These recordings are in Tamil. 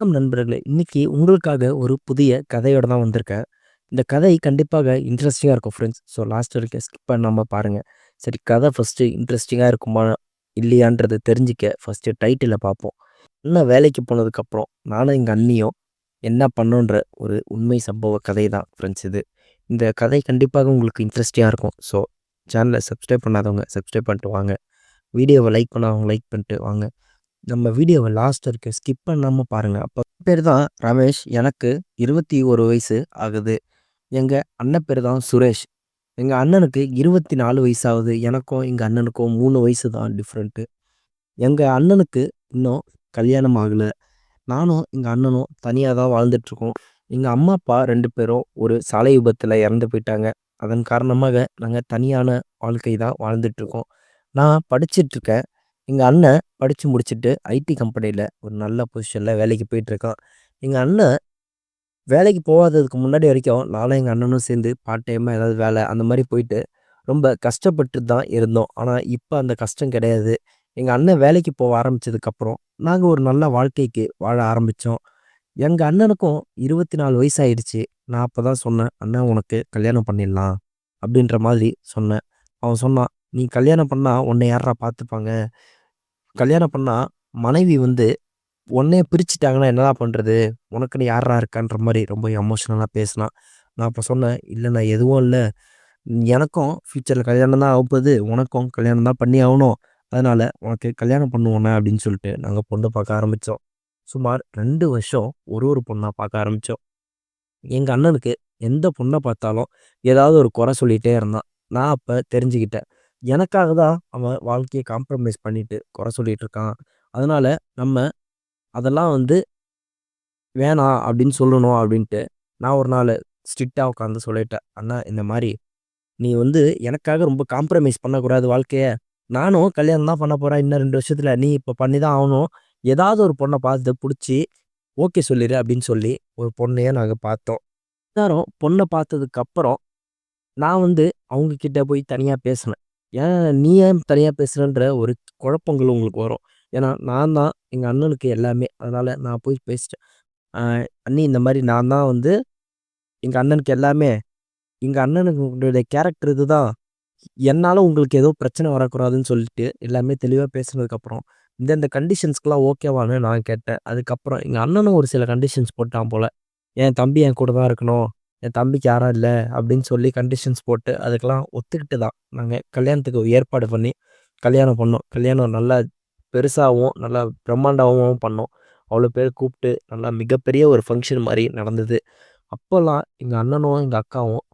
வணக்கம் நண்பர்களே! இன்னைக்கு உங்களுக்காக ஒரு புதிய கதையோட தான் வந்திருக்கேன். இந்த கதை கண்டிப்பாக இன்ட்ரெஸ்டிங்காக இருக்கும் ஃப்ரெண்ட்ஸ். ஸோ லாஸ்ட் வரைக்கும் ஸ்கிப் பண்ணாமல் பாருங்கள் சரி கதை ஃபஸ்ட்டு இன்ட்ரெஸ்டிங்காக இருக்குமா? இல்லையான்றதை தெரிஞ்சுக்க ஃபர்ஸ்ட்டு டைட்டிலை பார்ப்போம். அண்ணன் வேலைக்கு போனதுக்கப்புறம் நானும் எங்கள் அண்ணியும் என்ன பண்ணோன்ற ஒரு உண்மை சம்பவ கதை தான் ஃப்ரெண்ட்ஸ் இது. இந்த கதை கண்டிப்பாக உங்களுக்கு இன்ட்ரெஸ்டிங்காக இருக்கும். ஸோ சேனலை சப்ஸ்கிரைப் பண்ணாதவங்க சப்ஸ்கிரைப் பண்ணிட்டு வாங்க. வீடியோவை லைக் பண்ணாதவங்க லைக் பண்ணிட்டு வாங்க. நம்ம வீடியோவை லாஸ்ட் வரைக்கும் ஸ்கிப் பண்ணாமல் பாருங்கள் அப்போ பேர் தான் ரமேஷ். எனக்கு 21 வயசு ஆகுது. எங்கள் அண்ணன் பேர் தான் சுரேஷ். எங்கள் அண்ணனுக்கு 24 வயசு ஆகுது. எனக்கும் எங்கள் அண்ணனுக்கும் மூணு வயசு தான் டிஃப்ரெண்ட்டு. எங்கள் அண்ணனுக்கு இன்னும் கல்யாணம் ஆகலை நானும் எங்கள் அண்ணனும் தனியாக தான் வாழ்ந்துட்டுருக்கோம். எங்கள் அம்மா, அப்பா ரெண்டு பேரும் ஒரு சாலை விபத்தில் இறந்து போயிட்டாங்க. அதன் காரணமாக நாங்கள் தனியான வாழ்க்கை தான் வாழ்ந்துட்டுருக்கோம். நான் படிச்சிட்ருக்கேன் எங்கள் அண்ணன் படித்து முடிச்சுட்டு ஐடி கம்பெனியில் ஒரு நல்ல பொசிஷனில் வேலைக்கு போயிட்டுருக்கான். எங்கள் அண்ணன் வேலைக்கு போகாததுக்கு முன்னாடி வரைக்கும் நானும் எங்கள் அண்ணனும் சேர்ந்து பார்ட் டைமாக ஏதாவது வேலை அந்த மாதிரி போயிட்டு ரொம்ப கஷ்டப்பட்டு தான் இருந்தோம். ஆனால் இப்போ அந்த கஷ்டம் கிடையாது. எங்கள் அண்ணன் வேலைக்கு போக ஆரம்பிச்சதுக்கப்புறம் நாங்கள் ஒரு நல்ல வாழ்க்கைக்கு வாழ ஆரம்பித்தோம் எங்கள் அண்ணனுக்கும் 24 வயசு வயசாயிடுச்சு நான் அப்போ தான் சொன்னேன், அண்ணன் உனக்கு கல்யாணம் பண்ணிடலாம்." அப்படின்ற மாதிரி சொன்னேன். அவன் சொன்னான், "நீ கல்யாணம் பண்ணால் உன்னை யார்றா பார்த்துப்பாங்க? கல்யாணம் பண்ணால் மனைவி வந்து உன்னே பிரிச்சுட்டாங்கன்னா என்னடா பண்ணுறது உனக்குன்னு யாரா இருக்கான்ற" மாதிரி ரொம்ப எமோஷ்னலாக பேசினா நான் இப்போ சொன்னேன், "இல்லண்ணா எதுவும் இல்லை எனக்கும் ஃப்யூச்சரில் கல்யாணம் தான் ஆகப்போகுது. உனக்கும் கல்யாணம் தான் பண்ணி ஆகணும். அதனால் உனக்கு கல்யாணம் பண்ணுவோண்ணே." அப்படின்னு சொல்லிட்டு நாங்கள் பொண்ணு பார்க்க ஆரம்பித்தோம் சுமார் ரெண்டு வருஷம் ஒரு ஒரு பொண்ணாக பார்க்க ஆரம்பித்தோம் எங்கள் அண்ணனுக்கு எந்த பொண்ணை பார்த்தாலும் ஏதாவது ஒரு குறை சொல்லிகிட்டே இருந்தான். நான் அப்போ தெரிஞ்சுக்கிட்டேன். எனக்காக தான் அவன் வாழ்க்கையை காம்ப்ரமைஸ் பண்ணிட்டு குறை சொல்லிட்டு இருக்கான். அதனால நம்ம அதெல்லாம் வந்து வேணாம் அப்படின்னு சொல்லணும் அப்படின்ட்டு நான் ஒரு நாள் ஸ்ட்ரிக்டாக உட்காந்து சொல்லிட்டேன். "அண்ணா இந்த மாதிரி நீ வந்து எனக்காக ரொம்ப காம்ப்ரமைஸ் பண்ணக்கூடாது வாழ்க்கையை நானும் கல்யாணம் தான் பண்ண போகிறேன் இன்னும் ரெண்டு வருஷத்தில் நீ இப்போ பண்ணி தான் ஆகணும். ஏதாவது ஒரு பொண்ணை பார்த்து பிடிச்சி ஓகே சொல்லிடு அப்படின்னு சொல்லி ஒரு பொண்ணையே நாங்கள் பார்த்தோம். எல்லாரும் பொண்ணை பார்த்ததுக்கப்புறம் நான் வந்து அவங்கக்கிட்ட போய் தனியாக பேசினேன். ஏன் நீ ஏன் தனியா பேசுறன்ற ஒரு குழப்பங்கள் உங்களுக்கு வரும். ஏன்னா நான் தான் எங்க அண்ணனுக்கு எல்லாமே. அதனால நான் போய் பேசிட்டேன். "அ அண்ணி இந்த மாரி நான் தான் வந்து எங்க அண்ணனுக்கு எல்லாமே. எங்க அண்ணனுக்கு உங்களுடைய கேரக்டர் இதுதான். என்னால உங்களுக்கு ஏதோ பிரச்சனை வரக்கூடாதுன்னு" சொல்லிட்டு எல்லாமே தெளிவா பேசினதுக்கப்புறம் இந்தந்த கண்டிஷன்ஸ்க்குலாம் ஓகேவான்னு நான் கேட்டேன். அதுக்கப்புறம் எங்க அண்ணனும் ஒரு சில கண்டிஷன்ஸ் போட்டான் போல. "என் தம்பி என் கூட தான் இருக்கணும். என் தம்பிக்கு யாரும் இல்லை அப்படின்னு சொல்லி கண்டிஷன்ஸ் போட்டு அதுக்கெல்லாம் ஒத்துக்கிட்டு தான் நாங்கள் கல்யாணத்துக்கு ஏற்பாடு பண்ணி கல்யாணம் பண்ணோம். கல்யாணம் நல்லா பெருசாகவும் நல்லா பிரம்மாண்டமாகவும் பண்ணோம். அவ்வளோ பேர் கூப்பிட்டு நல்லா மிகப்பெரிய ஒரு ஃபங்க்ஷன் மாதிரி நடந்தது. அப்போல்லாம் எங்கள் அண்ணனும், எங்கள் அக்காவும்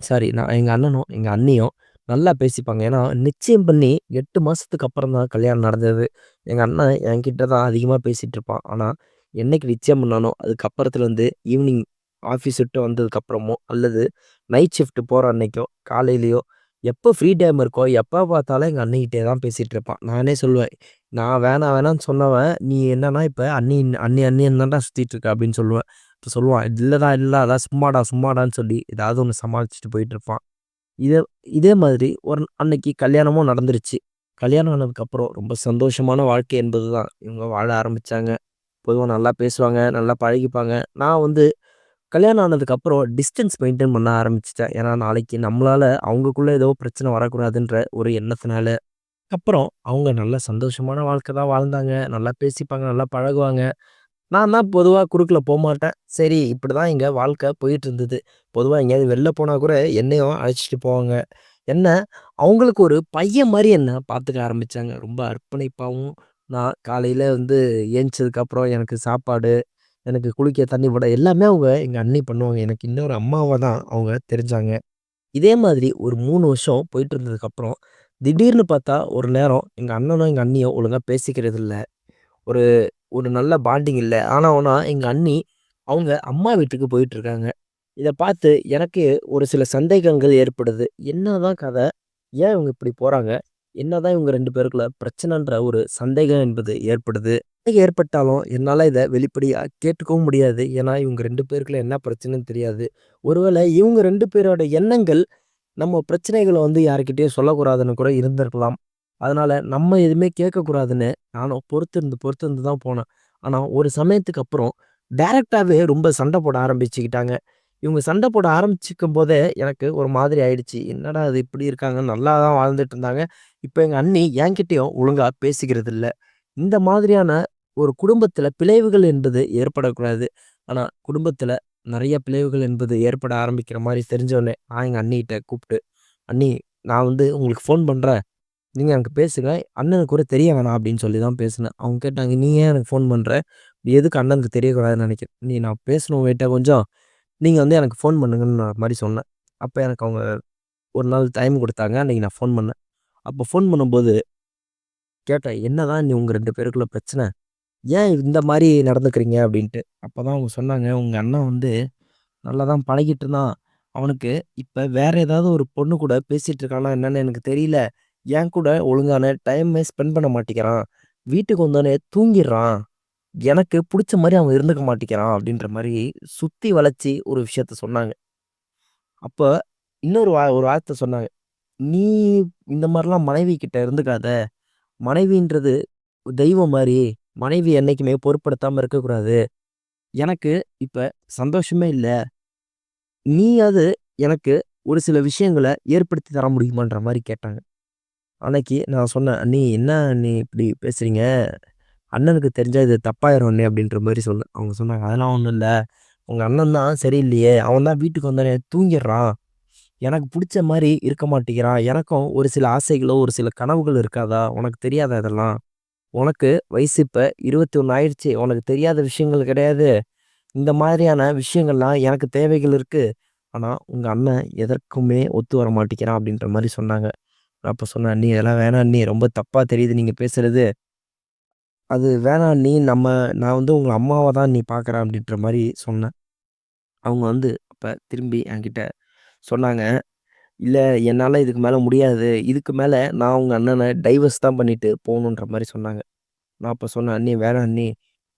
சாரி நான் எங்கள் அண்ணனும், எங்கள் அண்ணியும் நல்லா பேசிப்பாங்க. ஏன்னா நிச்சயம் பண்ணி எட்டு மாதத்துக்கு அப்புறம் தான் கல்யாணம் நடந்தது. எங்கள் அண்ணன் என்கிட்ட தான் அதிகமாக பேசிகிட்டு இருப்பான். ஆனால் என்னைக்கு நிச்சயம் பண்ணானோ அதுக்கப்புறத்துலேருந்து ஈவினிங் ஆஃபீஸ் விட்டு வந்ததுக்கப்புறமோ அல்லது நைட் ஷிஃப்ட் போகிற அன்னைக்கோ, காலையிலையோ எப்போ ஃப்ரீ டைம் இருக்கோ எப்போ பார்த்தாலும் எங்கள் அண்ணிக்கிட்டே தான் பேசிகிட்டு இருப்பான். நானே சொல்லுவேன், "நான் வேணாம் வேணான்னு சொன்னவன் நீ என்னன்னா இப்போ அண்ணி அண்ணி அண்ணின்னு தான்டா சுற்றிட்டு இருக்க." அப்படின்னு சொல்லுவேன். இப்போ சொல்லுவான், இல்லைடா இல்லை அதான் சும்மாடா சும்மாடான்னு" சொல்லி ஏதாவது ஒன்று சமாளிச்சுட்டு போயிட்டு இருப்பான் இதே இதே மாதிரி ஒரு அன்னைக்கு கல்யாணமும் நடந்துருச்சு. கல்யாணம் ஆனதுக்கப்புறம் ரொம்ப சந்தோஷமான வாழ்க்கை என்பது தான் இவங்க வாழ ஆரம்பிச்சாங்க. பொதுவாக நல்லா பேசுவாங்க, நல்லா பழகிப்பாங்க. நான் வந்து கல்யாணம் ஆனதுக்கப்புறம் டிஸ்டன்ஸ் மெயின்டைன் பண்ண ஆரம்பிச்சிட்டேன் ஏன்னா நாளைக்கு நம்மளால் அவங்கக்குள்ளே ஏதோ பிரச்சனை வரக்கூடாதுன்ற ஒரு எண்ணத்தினால. அப்புறம் அவங்க நல்ல சந்தோஷமான வாழ்க்கை தான் வாழ்ந்தாங்க. நல்லா பேசிப்பாங்க, நல்லா பழகுவாங்க. நான் தான் பொதுவாக குறுக்கில் போகமாட்டேன் சரி இப்படி தான் எங்கள் வாழ்க்கை போயிட்டுருந்தது. பொதுவாக எங்கேயாவது வெளில போனால் கூட என்னையும் அழைச்சிட்டு போவாங்க. என்ன அவங்களுக்கு ஒரு பையன் மாதிரி என்ன பார்த்துக்க ஆரம்பிச்சாங்க. ரொம்ப அர்ப்பணிப்பாகவும் நான் காலையில் வந்து எந்திச்சதுக்கப்புறம் எனக்கு சாப்பாடு, எனக்கு குளிக்க தண்ணி போட எல்லாமே அவங்க எங்கள் அண்ணி பண்ணுவாங்க. எனக்கு இன்னொரு அம்மாவை தான் அவங்க தெரிஞ்சாங்க. இதே மாதிரி ஒரு மூணு வருஷம் போயிட்டு இருந்ததுக்கப்புறம் திடீர்னு பார்த்தா ஒரு நேரம் எங்கள் அண்ணனும், எங்கள் அண்ணியும் ஒழுங்காக பேசிக்கிறது இல்லை ஒரு ஒரு நல்ல பாண்டிங் இல்லை ஆனால் ஆனால் எங்கள் அண்ணி அவங்க அம்மா வீட்டுக்கு போயிட்டுருக்காங்க. இதை பார்த்து எனக்கு ஒரு சில சந்தேகங்கள் ஏற்படுது. என்னதான் கதை? ஏன் இவங்க இப்படி போகிறாங்க என்ன தான் இவங்க ரெண்டு பேருக்குள்ள பிரச்சனைன்ற ஒரு சந்தேகம் என்பது ஏற்படுது. ஏற்பட்டாலும் என்னால் இதை வெளிப்படையாக கேட்டுக்கவும் முடியாது. ஏன்னா இவங்க ரெண்டு பேருக்குள்ள என்ன பிரச்சனைன்னு தெரியாது. ஒருவேளை இவங்க ரெண்டு பேரோட எண்ணங்கள் நம்ம பிரச்சனைகளை வந்து யாருக்கிட்டேயும் சொல்லக்கூடாதுன்னு கூட இருந்திருக்கலாம். அதனால் நம்ம எதுவுமே கேட்கக்கூடாதுன்னு நானும் பொறுத்திருந்து பொறுத்திருந்து தான் போனேன். ஆனால் ஒரு சமயத்துக்கு அப்புறம் டைரெக்டாகவே ரொம்ப சண்டை போட ஆரம்பிச்சுக்கிட்டாங்க. இவங்க சண்டை போட ஆரம்பிச்சுக்கும்போதே எனக்கு ஒரு மாதிரி ஆயிடுச்சு. என்னடா இது இப்படி இருக்காங்க? நல்லா தான் வாழ்ந்துட்டு இருந்தாங்க. இப்போ எங்கள் அண்ணி என்கிட்டயும் ஒழுங்காக பேசிக்கிறது இல்லை இந்த மாதிரியான ஒரு குடும்பத்தில் பிளவுகள் என்பது ஏற்படக்கூடாது. ஆனால் குடும்பத்தில் நிறைய பிளவுகள் என்பது ஏற்பட ஆரம்பிக்கிற மாதிரி தெரிஞ்சோடனே நான் எங்கள் அண்ணிகிட்ட கூப்பிட்டு "அண்ணி நான் வந்து உங்களுக்கு ஃபோன் பண்ணுறேன் நீங்கள் எனக்கு பேசுங்க. அண்ணனுக்கு கூட தெரிய வேணாம்." அப்படின்னு சொல்லி தான் பேசினேன். அவங்க கேட்டாங்க, "நீ ஏன் எனக்கு ஃபோன் பண்ணுற எதுக்கு அண்ணனுக்கு தெரியக்கூடாதுன்னு நினைக்கிறேன் "நீ நான் பேசணும் உங்ககிட்ட கொஞ்சம். நீங்கள் வந்து எனக்கு ஃபோன் பண்ணுங்கன்னு" மாதிரி சொன்னேன். அப்போ எனக்கு அவங்க ஒரு நாள் டைம் கொடுத்தாங்க அன்னைக்கு நான் ஃபோன் பண்ணேன். அப்போ ஃபோன் பண்ணும்போது கேட்டேன், "என்னதான் நீ உங்கள் ரெண்டு பேருக்குள்ள பிரச்சனை? ஏன் இந்த மாதிரி நடந்துக்கிறீங்க?" அப்படின்ட்டு. அப்பதான் அவங்க சொன்னாங்க, உங்கள் அண்ணன் வந்து நல்லா தான் பழகிட்டு இருந்தான். அவனுக்கு இப்போ வேற ஏதாவது ஒரு பொண்ணு கூட பேசிகிட்டு இருக்கானா என்னன்னு எனக்கு தெரியல. என் கூட ஒழுங்கான டைமே ஸ்பெண்ட் பண்ண மாட்டேங்கிறான். வீட்டுக்கு வந்தோடனே தூங்கிடுறான் எனக்கு பிடிச்ச மாதிரி அவன் இருந்துக்க மாட்டேங்கிறான்." அப்படின்ற மாதிரி சுற்றி வளைச்சி ஒரு விஷயத்த சொன்னாங்க. அப்போ இன்னொரு வா ஒரு வார்த்தை சொன்னாங்க. "நீ இந்த மாதிரிலாம் மனைவி கிட்ட இருந்துக்காத. மனைவின்றது தெய்வம் மாதிரி மனைவி என்னைக்குமே பொருட்படுத்தாமல் இருக்கக்கூடாது. எனக்கு இப்போ சந்தோஷமே இல்லை நீயாவது எனக்கு ஒரு சில விஷயங்களை ஏற்படுத்தி தர முடியுமான்ற மாதிரி கேட்டாங்க. அன்னைக்கு நான் சொன்னேன், நீ என்ன நீ இப்படி பேசுகிறீங்க அண்ணனுக்கு தெரிஞ்சால் இது தப்பாயிரும் அப்படின்ற மாதிரி சொன்னேன். அவங்க சொன்னாங்க, "அதெல்லாம் ஒன்றும் இல்லை உங்கள் அண்ணன் தான் சரியில்லையே. அவன் தான் வீட்டுக்கு வந்தானே தூங்கிடுறான் எனக்கு பிடிச்ச மாதிரி இருக்க மாட்டேங்கிறான். எனக்கும் ஒரு சில ஆசைகளோ, ஒரு சில கனவுகள் இருக்காதா? உனக்கு தெரியாதா இதெல்லாம்? உனக்கு வயசு இப்ப 21 ஆயிடுச்சு. உனக்கு தெரியாத விஷயங்கள் கிடையாது. இந்த மாதிரியான விஷயங்கள்லாம் எனக்கு தேவைகள் இருக்குது ஆனால் உங்கள் அண்ணன் எதற்குமே ஒத்து வர மாட்டேங்கிறான்." அப்படின்ற மாதிரி சொன்னாங்க. நான் அப்போ சொன்னேன், "அண்ணி அதெல்லாம் வேணாம் அண்ணி. ரொம்ப தப்பாக தெரியுது நீங்கள் பேசுகிறது அது வேணாம் அண்ணி. நம்ம நான் வந்து உங்கள் அம்மாவை தான் நீ பார்க்குறேன்." அப்படின்ற மாதிரி சொன்னேன். அவங்க வந்து அப்போ திரும்பி என்கிட்ட சொன்னாங்க, "இல்ல என்னால இதுக்கு மேல முடியாது. இதுக்கு மேல நான் உங்க அண்ணன டைவர்ஸ் தான் பண்ணிட்டு போணுன்ற" மாரி சொன்னாங்க. நான் அப்ப சொன்னேன், "அண்ணி வேணாம் அண்ணி.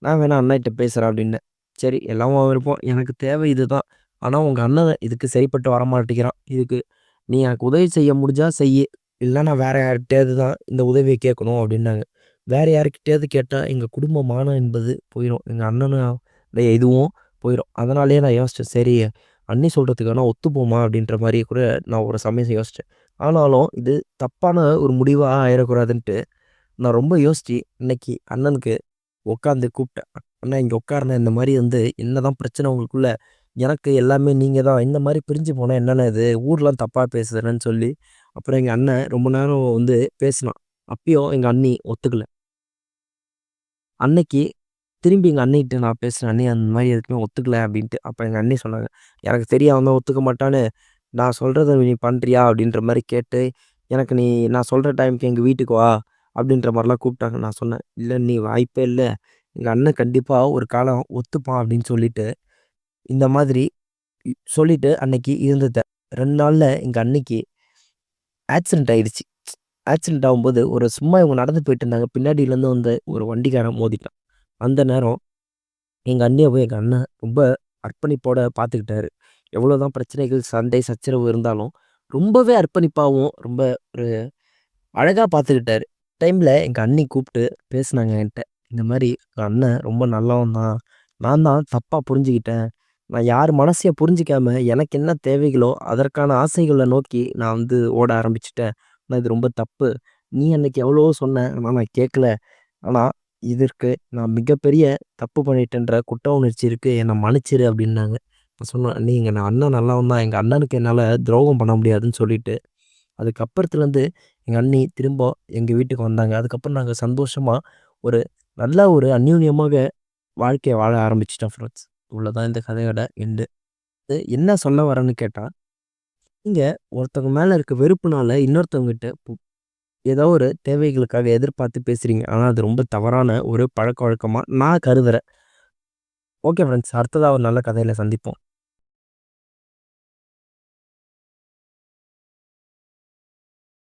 நான் வேணா அண்ணன்கிட்ட பேசுறேன்." அப்படின்னேன். "சரி எல்லாம் உன் விருப்பம். எனக்கு தேவை இதுதான். ஆனா உங்க அண்ணன் இதுக்கு சரிப்பட்டு வரமாட்டேங்கிறான். இதுக்கு நீ எனக்கு உதவி செய்ய முடிஞ்சா செய்யி. இல்ல நான் வேற யார்கிட்டயாவது தான் இந்த உதவிய கேட்கணும்." அப்படின்னாங்க. வேற யார்கிட்டயாவது கேட்டா எங்க குடும்ப மானம் என்பது போயிரும். எங்க அண்ணனுடைய இதுவும் போயிரும். அதனாலேயே நான் யோசிச்சேன். சரி அண்ணி சொல்கிறதுக்கான ஒத்துப்போமா அப்படின்ற மாதிரி கூட நான் ஒரு சமயம் யோசித்தேன் ஆனாலும் இது தப்பான ஒரு முடிவாக ஆயிடக்கூடாதுன்ட்டு நான் ரொம்ப யோசித்து இன்னைக்கு அண்ணனுக்கு உட்காந்து கூப்பிட்டேன். "அண்ணா இங்கே உட்காருன இந்த மாதிரி வந்து என்ன தான் பிரச்சனை உங்களுக்குள்ளே எனக்கு எல்லாமே நீங்கள் தான். இந்த மாதிரி பிரிஞ்சு போனால் என்னென்ன இது? ஊர்லாம் தப்பாக பேசுதுன்னு சொல்லி அப்புறம் எங்கள் அண்ணன் ரொம்ப நேரம் வந்து பேசினான். அப்பயும் எங்கள் அண்ணி ஒத்துக்கல. அன்னைக்கு திரும்பி எங்கள் அண்ணிகிட்ட நான் பேசுகிறேன் அண்ணே அந்த மாதிரி எதுக்குமே ஒத்துக்கல" அப்படின்ட்டு. அப்போ எங்கள் அண்ணி சொன்னாங்க, "எனக்கு தெரியும் அவன் தான் ஒத்துக்க மாட்டான்னு. நான் சொல்கிறத நீ பண்ணுறியா அப்படின்ற மாதிரி கேட்டு, எனக்கு "நீ நான் சொல்கிற டைம்க்கு எங்கள் வீட்டுக்கு வா" அப்படின்ற மாதிரிலாம் கூப்பிட்டாங்க. நான் சொன்னேன், இல்லை நீ வாய்ப்பே இல்லை எங்கள் அண்ணன் கண்டிப்பாக ஒரு காலம் ஒத்துப்பான்" அப்படின்னு சொல்லிட்டு, இந்த மாதிரி சொல்லிட்டு அன்னைக்கு இருந்துட்டேன். ரெண்டு நாளில் எங்கள் அன்னைக்கு ஆக்சிடென்ட் ஆகிடுச்சு ஆக்சிடென்ட் ஆகும்போது ஒரு சும்மா இவங்க நடந்து போயிட்டு இருந்தாங்க. பின்னாடிலேருந்து வந்து ஒரு வண்டிக்காரன் மோதிட்டான். அந்த நேரம் எங்கள் அண்ணியை போய் எங்கள் அண்ணன் ரொம்ப அர்ப்பணிப்போட பார்த்துக்கிட்டாரு. எவ்வளோதான் பிரச்சனைகள், சண்டை, சச்சரவு இருந்தாலும் ரொம்பவே அர்ப்பணிப்பாகவும் ரொம்ப ஒரு அழகாக பார்த்துக்கிட்டாரு. டைமில் எங்கள் அண்ணி கூப்பிட்டு பேசுனாங்க என்கிட்ட இந்த மாதிரி எங்கள் "அண்ணன் ரொம்ப நல்லவன் தான். நான் தான் தப்பாக புரிஞ்சுக்கிட்டேன். நான் யார் மனசையை புரிஞ்சுக்காம எனக்கு என்ன தேவைகளோ அதற்கான ஆசைகளை நோக்கி நான் வந்து ஓட ஆரம்பிச்சிட்டேன் ஆனால் இது ரொம்ப தப்பு. நீ அன்னைக்கு எவ்வளவோ சொன்ன. ஆனால் நான் கேட்கல. ஆனால் இதற்கு நான் மிகப்பெரிய தப்பு பண்ணிட்டேன்ற குற்ற உணர்ச்சி இருக்கு. என்னை மன்னிச்சிரு" அப்படின்னாங்க. நான் சொன்னேன், "அண்ணி நான் அண்ணன் நல்லவன் தான். எங்கள் அண்ணனுக்கு என்னால் துரோகம் பண்ண முடியாதுன்னு" சொல்லிட்டு, அதுக்கப்புறத்துலேருந்து எங்கள் அண்ணி திரும்ப எங்கள் வீட்டுக்கு வந்தாங்க. அதுக்கப்புறம் நாங்கள் சந்தோஷமாக ஒரு நல்ல ஒரு அந்யூன்யமாக வாழ்க்கையை வாழ ஆரம்பிச்சிட்டோம் ஃப்ரெண்ட்ஸ். இவ்வளோதான் இந்த கதையோட எண்டு. என்ன சொல்ல வரேன்னு கேட்டால் நீங்கள் ஒருத்தவங்க மேலே இருக்க வெறுப்புனால இன்னொருத்தவங்ககிட்ட ஏதோ ஒரு தேவைகளுக்காக எதிர்பார்த்து பேசுகிறீங்க ஆனால் அது ரொம்ப தவறான ஒரு பழக்க வழக்கமாக நான் கருதுகிறேன் ஓகே ஃப்ரெண்ட்ஸ். அடுத்ததாக ஒரு நல்ல கதையில் சந்திப்போம்.